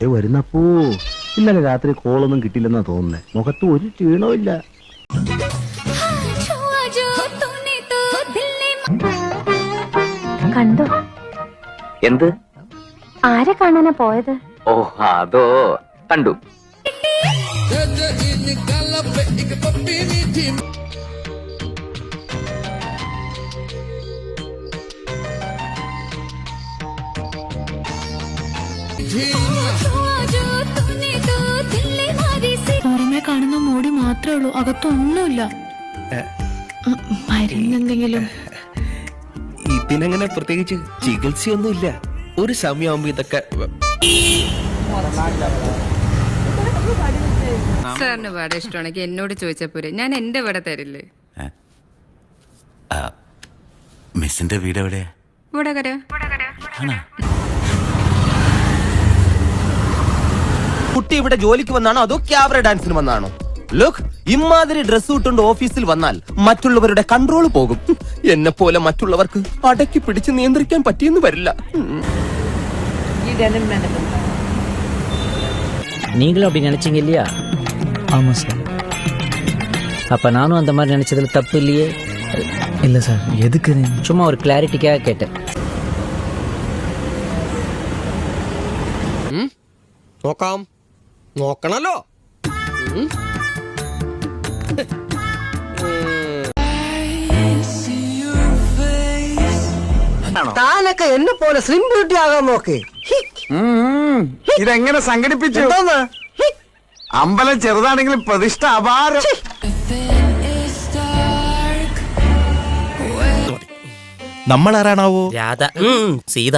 ഏ വരുന്നപ്പോ ഇന്നലെ രാത്രി കോളൊന്നും കിട്ടില്ലെന്നാ തോന്നുന്നത് മുഖത്ത് ഒരു ക്ഷീണവും ഇല്ല. കണ്ടോ? എന്ത്? ആരെ കാണാനാ പോയത്? ഓ അതോ കണ്ടു. പുറമെ കാണുന്ന മോടി മാത്രമേ ഉള്ളൂ. അകത്തൊന്നുമില്ല. മരുന്നെന്തെങ്കിലും ഇതിനങ്ങനെ പ്രത്യേകിച്ച് ചികിത്സയൊന്നുമില്ല. ഒരു സമയമാകുമ്പോ ഇതൊക്കെ സാറിന് വട ഇഷ്ടമാണെങ്കിൽ എന്നോട് ചോദിച്ചാ പോരെ. ഞാൻ എന്റെ വട തരില്ലേ? മിസ്സിന്റെ വീട് എവിടെയാ? വടകര. കുട്ടി ഇവിടെ ജോലിക്ക് വന്നാണോ അതോ ക്യാബറ ഡാൻസിന് വന്നാണോ ലുക്ക് ഇമാതിരി ഡ്രസ് ഇട്ടുകൊണ്ട് ഓഫീസിൽ വന്നാൽ മറ്റുള്ളവരുടെ കൺട്രോൾ പോകും എന്നെ പോലെ മറ്റുള്ളവർക്ക് അടക്കി പിടിച്ച് നിയന്ത്രിക്കാൻ പറ്റിയെന്ന് വരില്ല நீங்களும் அப்படி நினைச்சீங்க இல்லையா ஆமா சார் அப்ப நானும் அந்த மாதிரி நினைச்சதுல தப்பு இல்லையே இல்ல சார் எதுக்கு சும்மா ஒரு கிளாரிட்டிக்காக கேட்டேன் നോക്കാം നോക്കണല്ലോ. താനൊക്കെ എന്നെ പോലെ സ്ലിം ബ്യൂട്ടി ആകാൻ നോക്ക്. ഇതെങ്ങനെ സംഘടിപ്പിച്ചു? അമ്പലം ചെറുതാണെങ്കിലും പ്രതിഷ്ഠ അപാരം. നമ്മൾ ആരാണാവോ രാധ. സീത.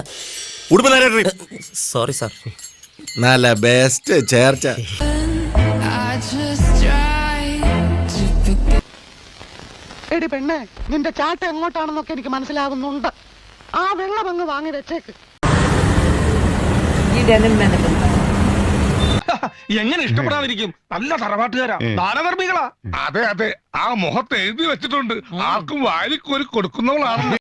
Sorry sir. നല്ല ബെസ്റ്റ് ചേർച്ച. എടി പെണ്ണേ നിന്റെ ചാട്ട എങ്ങോട്ടാണെന്നൊക്കെ എനിക്ക് മനസ്സിലാകുന്നുണ്ട് ആ വെള്ളം അങ്ങ് വാങ്ങി വെച്ചേക്ക്. എങ്ങനെ ഇഷ്ടപ്പെടാതിരിക്കും? നല്ല തറവാട്ടുകാരാ ദാനധർമ്മികളാ അതെ അതെ. ആ മുഖത്ത് എഴുതി വെച്ചിട്ടുണ്ട്. ആർക്കും വാരിക്കോരി കൊടുക്കുന്നവളാണ്